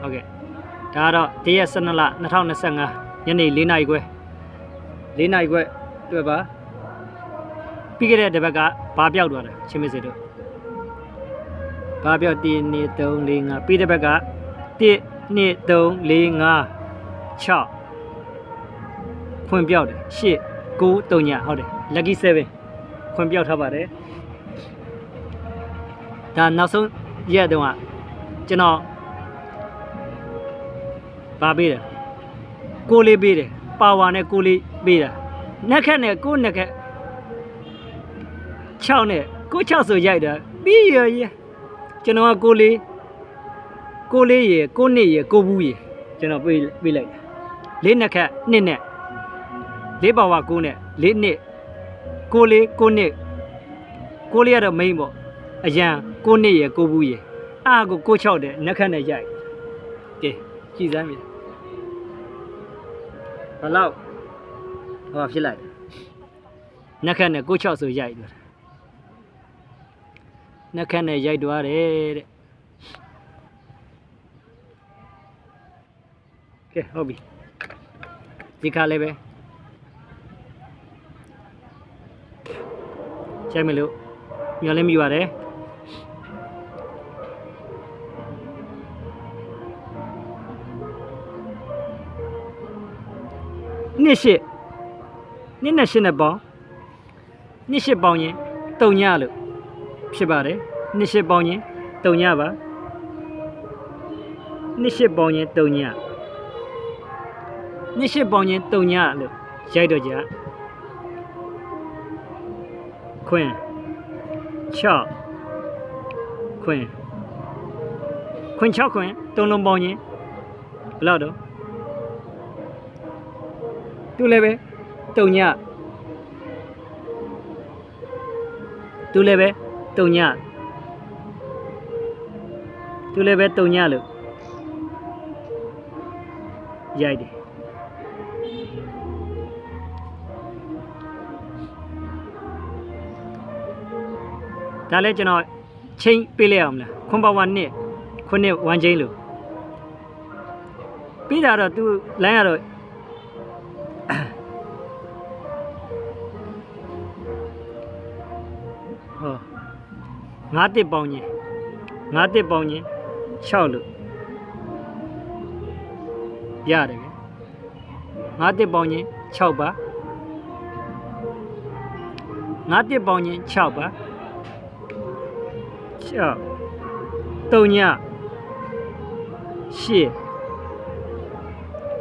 ဟုတ်ကဲ့ဒါကတော့တရက်12လ2025ညနေ4နာရီခွဲ4နာရီခွဲတွေ့ပါပြီးခဲ့တဲ့တစ်ပတ်ကဘာပြောက်သွားတယ်ချင်းမစေတို့ဘာပြောက်1 2 3 4 5ပြီးတဲ့ဘက်က1 2 3 4 5 6ခွင်ပြောက်တယ်8 9 3ညဟုတ်တယ် lucky 7ခွင်ပြောက်ထားပါတယ်ဒါနောက်ဆုံးရက်တုန်းကကျွန်တော် ပါပေးတယ်ကိုလေးပေးတယ်ပါဝါနဲ့ကိုလေးပေးတာနှက်ခက်နဲ့ကိုနှက်ခက်6နဲ့ကို6ဆိုရိုက်တာပြီးရရကျွန်တော်ကကိုလေးကိုလေးရကိုနှစ်ရကိုဘူးရကျွန်တော်ပေးပေးလိုက်တာလေးနှက်ခက်နှစ်နဲ့လေးပါဝါကိုနဲ့လေးနှစ်ကိုလေးကိုနှစ်ကိုလေးကတော့မိန်ပေါ့အရန်ကိုနှစ်ရကိုဘူးရအားကိုကို6တဲ့နှက်ခက်နဲ့ရိုက်ကဲကြည်စမ်းပြီ ဘလောက်ဟောဖြစ်လိုက်နှက်ခက်နဲ့ကိုချောက်ဆိုရိုက်သွားတယ်နှက်ခက်နဲ့ရိုက်သွားတယ်တဲ့ကဲဟုတ်ပြီဒီခါလေးပဲချိန်မလို့ညှော်လင်းမိပါတယ် နှစ်ရှစ်နှစ်နဲ့ရှစ်နဲ့ပေါင်းနှစ်ရှစ်ပေါင်းရင်တုံညလို့ဖြစ်ပါတယ်နှစ်ရှစ်ပေါင်းရင်တုံညပါနှစ်ရှစ်ပေါင်းရင်တုံညနှစ်ရှစ်ပေါင်းရင်တုံညလို့ရိုက်တော့ကြခွင်6ခွင်ခွင်6ခွင်တုံလုံးပေါင်းရင်ဘယ်လောက်တော့ သူလည်းပဲတုံညသူလည်းပဲတုံညသူလည်းပဲတုံညလို့ရိုက်တယ်ဒါလည်းကျွန်တော်ချင်းပေးလိုက်အောင်မလားခွန်ပါဝါနှစ်ခုနှစ်ဝမ်ချင်းလို့ပြီးတာတော့သူလိုင်းရတော့ ဟောငါးတစ်ပေါင်းချင်းငါးတစ်ပေါင်းချင်း6လို့ရတယ်ဗျငါးတစ်ပေါင်းချင်း6ပါငါးတစ်ပေါင်းချင်း6ပါ6 3ည8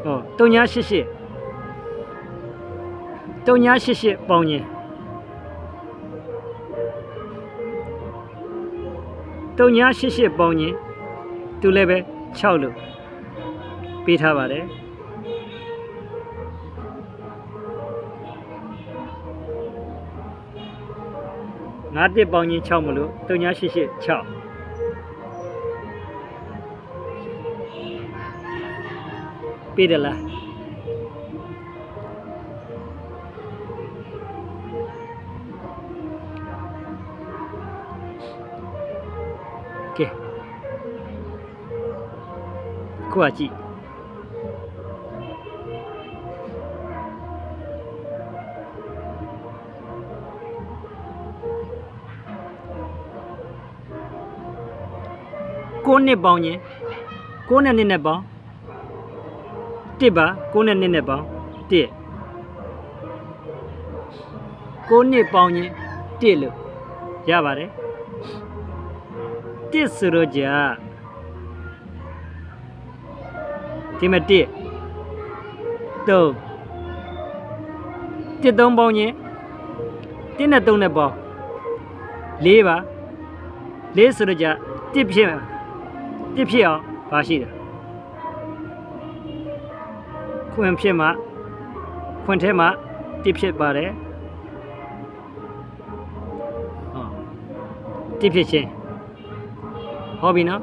ဟော3ည8 8 3ည8 8ပေါင်းချင်း 3988ပေါင်းရင်သူလည်းပဲ6လို့ပေးထားပါတယ်ငါးတစ်ပေါင်းရင်6မလို့3988 6ပေးတယ်လား ကိုကကြည့်ကိုနှစ်ပေါင်းရင်ကိုနဲ့နှစ်နဲ့ပေါင်းတစ်ပါကိုနဲ့နှစ်နဲ့ပေါင်းတစ်ကိုနှစ်ပေါင်းရင်တစ်လို့ရပါတယ်တစ်ဆိုတော့ကြာ ဒီမဲ့တစ်သုံးတစ်သုံးပေါင်းရင်တစ်နဲ့သုံးနဲ့ပေါင်းလေးပါလေးဆိုတော့ကြာတစ်ဖြစ်မှာတစ်ဖြစ်အောင်ပါရှိတယ်ခွင်ဖြစ်မှာခွင်ထဲမှာတစ်ဖြစ်ပါတယ်ဟောတစ်ဖြစ်ချင်းဟောပြီနော်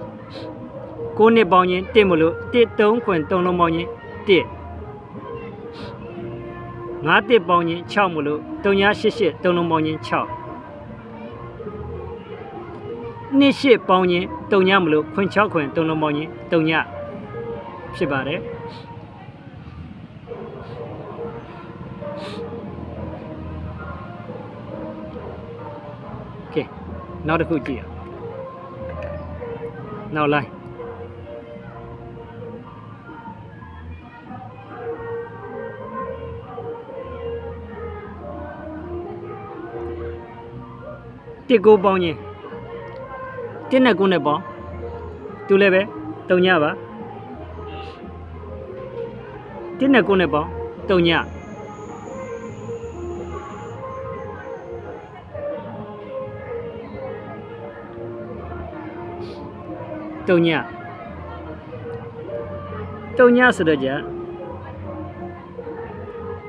9နှစ်ပေါင်းရင်1မလို့13ခွင်3လုံးပေါင်းရင်1 9တစ်ပေါင်းရင်6မလို့388 3လုံးပေါင်းရင်6နှစ်ရှစ်ပေါင်းရင်3ညမလို့ခွင်6ခွင်3လုံးပေါင်းရင်3ညဖြစ်ပါတယ်ကဲနောက်တစ်ခုကြည့်ရအောင်နောက်လိုက် တစ်ကိုပေါင်းခြင်းတစ်နဲ့ကိုနဲ့ပေါင်းသူလည်းပဲတုံညပါတစ်နဲ့ကိုနဲ့ပေါင်းတုံညတုံညတုံညဆိုတော့じゃ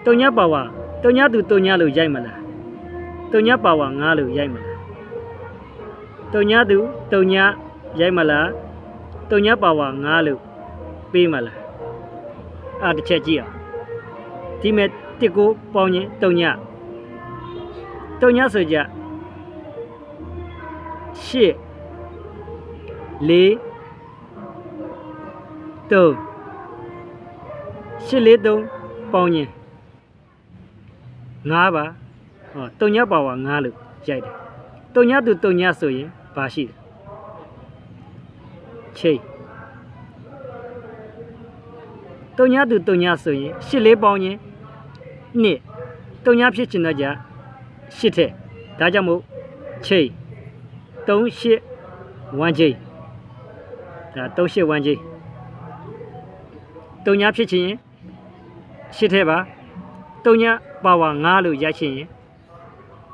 တုံညပါဝါတုံညသူတုံညလို့ရိုက်မလားတုံညပါဝါငားလို့ရိုက်မလား တုံညသူတုံညရိုက်မလားတုံညပါဝါငားလို့ပေးမလားအဲ့တစ်ချက်ကြည့်အောင်ဒီမဲ့တစ်ကိုပေါင်းရင်တုံညတုံညဆိုကြရှစ်လေးတုံရှစ်လေးတုံပေါင်းရင်ငါးပါဟောတုံညပါဝါငါးလို့ရိုက်တယ် တုံညသူတုံညဆိုရင်ဘာရှိတယ်ချိန်တုံညသူတုံညဆိုရင်ရှစ်လေးပေါင်းရင်နှစ်တုံညဖြစ်ချင်တော့ကြရှစ်ထက်ဒါကြောင့်မို့ချိန်3 8 1ချိန်ဒါ3 8 1ချိန်တုံညဖြစ်ချင်ရင်ရှစ်ထက်ပါတုံညပါဝါ9လို့ရိုက်ချင်ရင်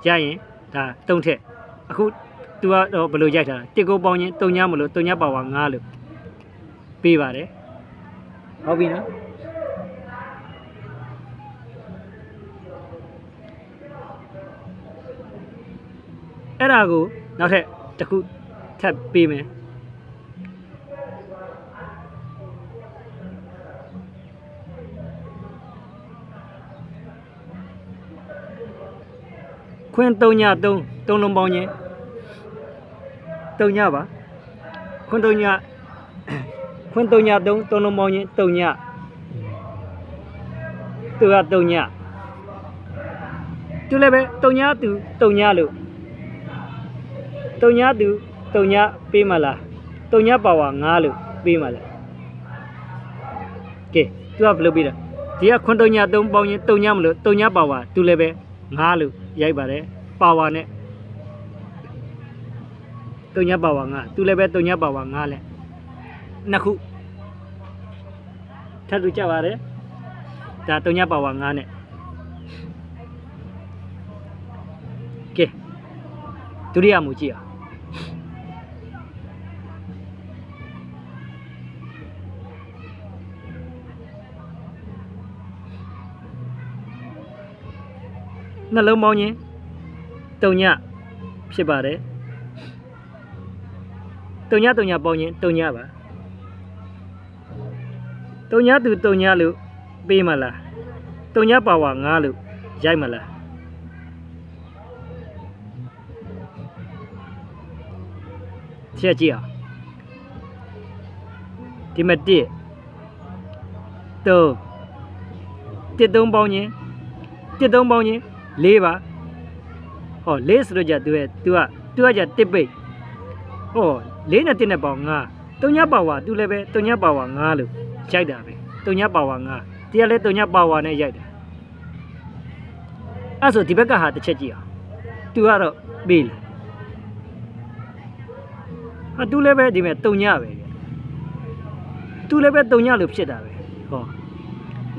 ရရင်ဒါ3ထက် အခု तू ကတော့ဘယ်လိုရိုက်ထားလဲတစ်ကိုပေါင်းရင်တုံညမလို့တုံညပါဝါ9လို့ပေးပါတယ်ဟုတ်ပြီနော်အဲ့ဒါကိုနောက်ထပ်တစ်ခုထပ်ပေးမယ်ခွင်း3ည3 3လုံးပေါင်းခြင်း 3ညပါခွင်း3ညခွင်း3ည3 3လုံးပေါင်းခြင်း3ညသူက3ညသူလည်းပဲ3ညသူ3ညလို့3ညသူ3ညပေးမလား3ညပါဝါ9လို့ပေးမလားကဲသူကဘယ်လိုပေးတာဒီကခွန်း3ည3ပေါင်းရင်3ညမလို့3ညပါဝါသူလည်းပဲ9လို့ရိုက်ပါတယ်ပါဝါနဲ့ 3ညပါဝါ9သူလည်းပဲ3ညပါဝါ9လဲနှစ်ခုထပ်တူကြပါတယ်ဒါ3ညပါဝါ9နဲ့ကဲဒုတိယမူကြည့်အောင်နှလုံးပေါင်းခြင်းတုံညဖြစ်ပါတယ် တုံညတုံညပေါင်းခြင်းတုံညပါတုံညသူတုံညလို့ပေးမလားတုံညပါဝါ9လို့ရိုက်မလားချက်ကြည့်အောင်ဒီမှာ1 3 1 3ပေါင်းခြင်း1 3ပေါင်းခြင်း၄ပါဟော၄ဆိုတော့じゃ तू ရဲ့ तू က तू ကじゃတစ်ပိတ်ဟော ၄နဲ့၁နဲ့ပေါင်း၅တုံညပါဝါသူလည်းပဲတုံညပါဝါ၅လို့ရိုက်တာပဲတုံညပါဝါ၅တရားလည်းတုံညပါဝါနဲ့ရိုက်တာအဲ့ဆိုဒီဘက်ကဟာတစ်ချက်ကြည့်အောင်သူကတော့ပေးလာဟာသူလည်းပဲဒီမဲ့တုံညပဲသူလည်းပဲတုံညလို့ဖြစ်တာပဲဟော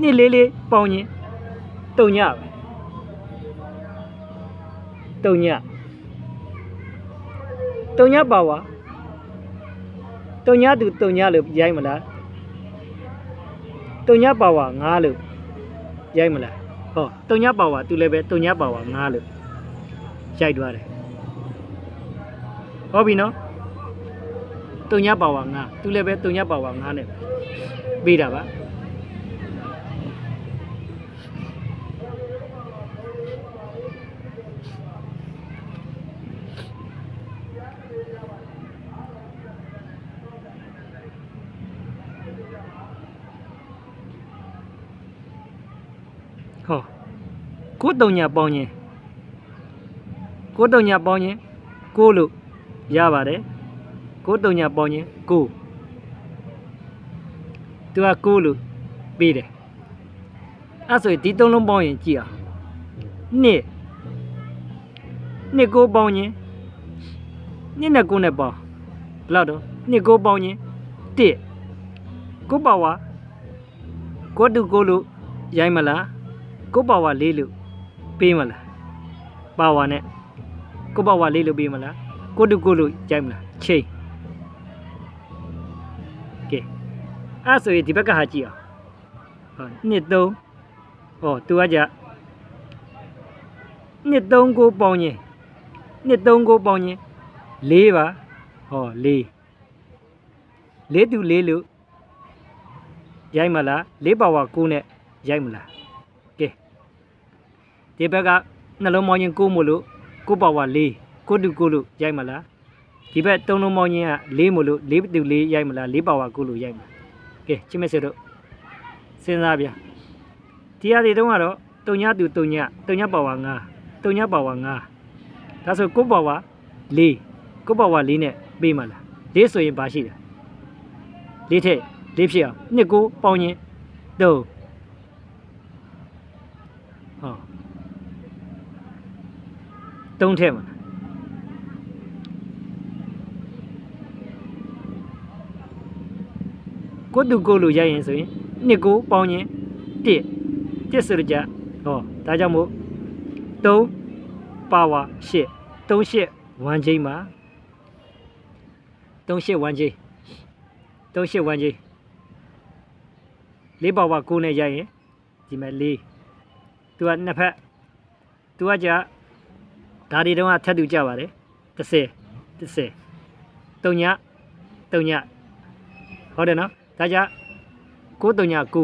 နှစ်လေးလေးပေါင်းရင်တုံညပဲတုံညတုံညပါဝါ တုံညသူတုံညလို့ရိုက်မလားတုံညပါဝါ9လို့ရိုက်မလားဟောတုံညပါဝါသူလည်းပဲတုံညပါဝါ9လို့ရိုက်သွားတယ်ဟုတ်ပြီနော်တုံညပါဝါ9သူလည်းပဲတုံညပါဝါ9နဲ့ပေးတာပါ ဟောကိုတုံညာပေါင်းရင်ကိုတုံညာပေါင်းရင်ကိုလို့ရပါတယ်ကိုတုံညာပေါင်းရင်ကိုသူကကိုလို့ပေးတယ်အဲ့ဆိုရင်ဒီသုံးလုံးပေါင်းရင်ကြည့်အောင်နှစ်နှစ်ကိုပေါင်းရင်နှစ်နဲ့ကိုနဲ့ပေါင်းဘယ်လောက်တော့နှစ်ကိုပေါင်းရင်တစ်ကိုပါဝါကိုတူကိုလို့ရိုင်းမလား ကိုပါဝါလေးလို့ပေးမလားပါဝါနဲ့ကိုပါဝါလေးလို့ပေးမလားကိုတူကိုလို့ရိုင်းမလားချိန်ကဲအဲ့ဆိုရင်ဒီဘက်ကဟာကြည့်အောင်ဟောနှစ်သုံးဟောသူကကြနှစ်သုံးကိုပေါင်းရင်နှစ်သုံးကိုပေါင်းရင်လေးပါဟောလေးလေးတူလေးလို့ရိုက်မလားလေးပါဝါကိုနဲ့ရိုက်မလားကဲ ဒီဘက်ကနှလုံးမောင်းခြင်းကိုမို့လို့ကိုပါဝါလေးကိုတူကိုလို့ရိုက်မလားဒီဘက်သုံးလုံးမောင်းခြင်းကလေးမို့လို့လေးတူလေးရိုက်မလားလေးပါဝါကိုလို့ရိုက်မလားကဲချစ်မစေတို့စဉ်းစားပြဒီရတွေတုန်းကတော့တုံညတူတုံညတုံညပါဝါငါတုံညပါဝါငါဒါဆိုကိုပါဝါလေးကိုပါဝါလေးနဲ့ပေးမလားလေးဆိုရင်ဘာရှိလဲလေးထက်လေးဖြစ်အောင်နှစ်ကိုပေါင်းရင်၃ တုံးထက်မလားကိုတူကိုလိုရိုက်ရင်ဆိုရင်နှစ်ကိုပေါင်းရင်တစ်တစ်ဆိုကြဟောဒါကြောင့်မို့3ပါဝါ8 3 8 1ချိန်မှာ3 8 1ချိန်3 8 1ချိန်လေးပါဝါ9နဲ့ရိုက်ရင်ဒီမဲ့4သူကနှစ်ဖက်သူကကြာ ဒါတွေတုန်းကထပ်တူကြပါတယ်30 30 3ည3ညဟုတ်တယ်နော်ဒါကြ9 3ည9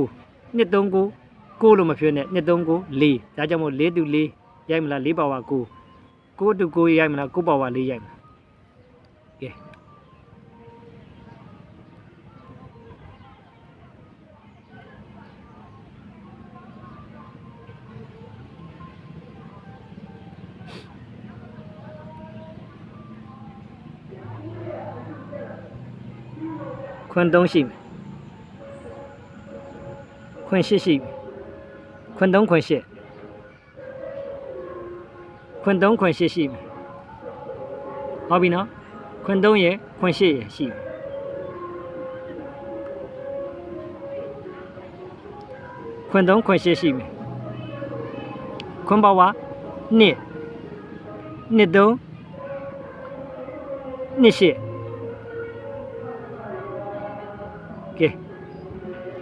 2 3 9 9လို့မဖြစ်နဲ့2 3 9 4ဒါကြောင့်မို့4တူ4ရိုက်မလား4ပါဝါ9 9တူ9ရိုက်မလား9ပါဝါ4ရိုက်မလားကဲ ခွန်း3ရှိမယ်ခွန်း8ရှိမယ်ခွန်း3ခွန်း8ခွန်း3ခွန်း8ရှိမယ်ဟုတ်ပြီနော်ခွန်း3ရယ်ခွန်း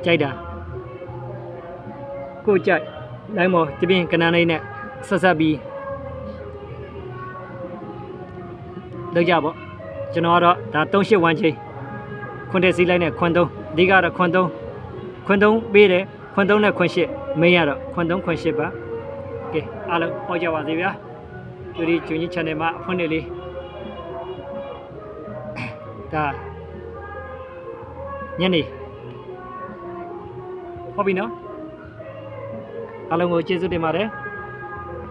ကြိုက်တာကိုကြိုက်လိုက်မော်ဒီပြင်ကနန်းလေးနဲ့ဆက်ဆက်ပြီးလောက်ကြပေါ့ကျွန်တော်ကတော့ဒါ38ဝမ်းချင်းခွန်းတဲ့စီးလိုက်နဲ့ခွန်း3အဓိကတော့ခွန်း3ခွန်း3ပေးတယ်ခွန်း3နဲ့ခွန်း8မင်းရတော့ခွန်း3ခွန်း8ပါကဲအားလုံးဟောကြပါစေဗျာဒီဒီကျွင်းကြီး channel မှာအဖွင့်နေလေးဒါညနေ ဟုတ်ပြီနော်အားလုံးကိုကျေးဇူးတင်ပါတယ်